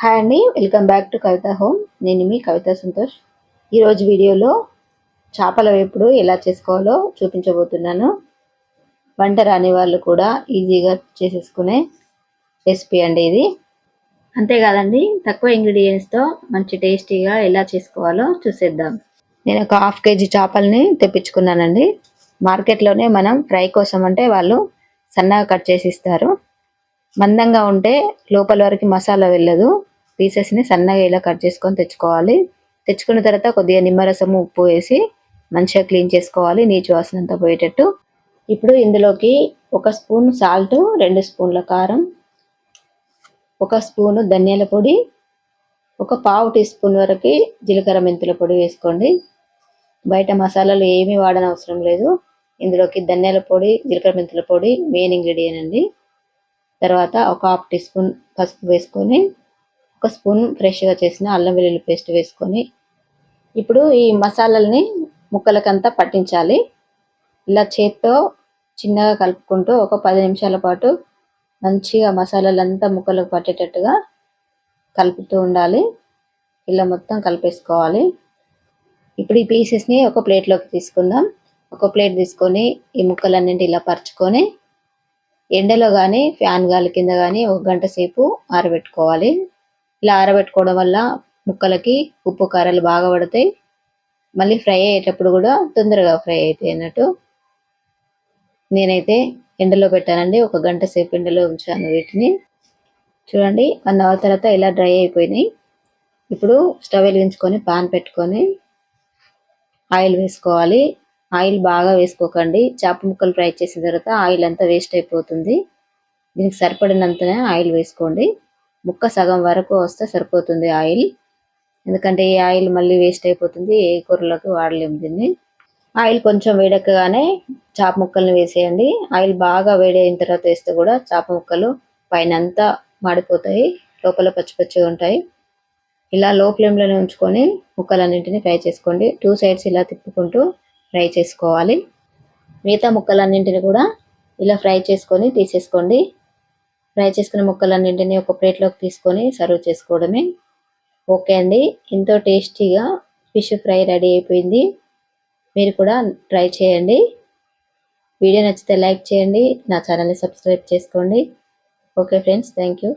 Hi అండి welcome back to Kavitha home. నేను మీ కవిత సంతోష్. ఈరోజు వీడియోలో చేపల వేపుడు ఎలా చేసుకోవాలో చూపించబోతున్నాను. వంట రాని వాళ్ళు కూడా ఈజీగా చేసేసుకునే రెసిపీ అండి ఇది. అంతేకాదండి తక్కువ ఇంగ్రీడియంట్స్తో మంచి టేస్టీగా ఎలా చేసుకోవాలో చూసేద్దాం. నేను ఒక హాఫ్ కేజీ చేపల్ని తెప్పించుకున్నానండి. మార్కెట్లోనే మనం ఫ్రై కోసం అంటే వాళ్ళు సన్నగా కట్ చేసి ఇస్తారు. మందంగా ఉంటే లోపల వరకు మసాలా వెళ్ళదు. పీసెస్ని సన్నగా ఇలా కట్ చేసుకొని తెచ్చుకోవాలి. తెచ్చుకున్న తర్వాత కొద్దిగా నిమ్మరసము ఉప్పు వేసి మంచిగా క్లీన్ చేసుకోవాలి. నీచు వాసన అంతా పోయేటట్టు. ఇప్పుడు ఇందులోకి ఒక స్పూన్ సాల్ట్ రెండు స్పూన్ల కారం ఒక స్పూను ధనియాల పొడి ఒక పావు టీ స్పూన్ వరకు జీలకర్ర మెంతుల పొడి వేసుకోండి. బయట మసాలాలు ఏమీ వాడనవసరం లేదు. ఇందులోకి ధనియాల పొడి జీలకర్ర మెంతుల పొడి మెయిన్ ఇంగ్రీడియంట్ అండి. తర్వాత ఒక హాఫ్ టీ స్పూన్ పసుపు వేసుకొని ఒక స్పూన్ ఫ్రెష్గా చేసిన అల్లం వెల్లుల్లి పేస్ట్ వేసుకొని ఇప్పుడు ఈ మసాలాలని ముక్కలకంతా పట్టించాలి. ఇలా చేత్తో చిన్నగా కలుపుకుంటూ ఒక పది నిమిషాల పాటు మంచిగా మసాలాలంతా ముక్కలకు పట్టేటట్టుగా కలుపుతూ ఉండాలి. ఇలా మొత్తం కలిపేసుకోవాలి. ఇప్పుడు ఈ పీసెస్ని ఒక ప్లేట్లోకి తీసుకుందాం. ఒక ప్లేట్ తీసుకొని ఈ ముక్కలన్నింటి ఇలా పరుచుకొని ఎండలో కానీ ఫ్యాన్ గాలి కింద కానీ ఒక గంట సేపు ఆరబెట్టుకోవాలి. ఇలా ఆరబెట్టుకోవడం వల్ల ముక్కలకి ఉప్పు కారాలు బాగా పడతాయి. మళ్ళీ ఫ్రై అయ్యేటప్పుడు కూడా తొందరగా ఫ్రై అవుతాయి అన్నట్టు. నేనైతే ఎండలో పెట్టానండి. ఒక గంట సేపు ఎండలో ఉంచాను వీటిని. చూడండి వన్ అవర్ తర్వాత ఇలా డ్రై అయిపోయినాయి. ఇప్పుడు స్టవ్ వెలిగించుకొని పాన్ పెట్టుకొని ఆయిల్ వేసుకోవాలి. ఆయిల్ బాగా వేసుకోకండి. చేప ముక్కలు ఫ్రై చేసిన తర్వాత ఆయిల్ అంతా వేస్ట్ అయిపోతుంది. దీనికి సరిపడినంతనే ఆయిల్ వేసుకోండి. ముక్క సగం వరకు వస్తే సరిపోతుంది ఆయిల్. ఎందుకంటే ఈ ఆయిల్ మళ్ళీ వేస్ట్ అయిపోతుంది. ఏ కూరలకు వాడలేము దీన్ని. ఆయిల్ కొంచెం వేడెక్కగానే చేప ముక్కల్ని వేసేయండి. ఆయిల్ బాగా వేడి అయిన తర్వాత వేస్తే కూడా చేప ముక్కలు పైన అంతా మాడిపోతాయి. లోపల పచ్చి పచ్చిగా ఉంటాయి. ఇలా లో ఫ్లేమ్లోనే ఉంచుకొని ముక్కలన్నింటినీ ఫ్రై చేసుకోండి. టూ సైడ్స్ ఇలా తిప్పుకుంటూ ఫ్రై చేసుకోవాలి. మిగతా ముక్కలన్నింటిని కూడా ఇలా ఫ్రై చేసుకొని తీసేసుకోండి. ఫ్రై చేసుకున్న ముక్కలన్నింటినీ ఒక ప్లేట్లోకి తీసుకొని సర్వ్ చేసుకోవడమే ఓకే అండి. ఎంతో టేస్టీగా ఫిష్ ఫ్రై రెడీ అయిపోయింది. మీరు కూడా ట్రై చేయండి. వీడియో నచ్చితే లైక్ చేయండి. నా ఛానల్ని సబ్స్క్రైబ్ చేసుకోండి. Okay friends thank you.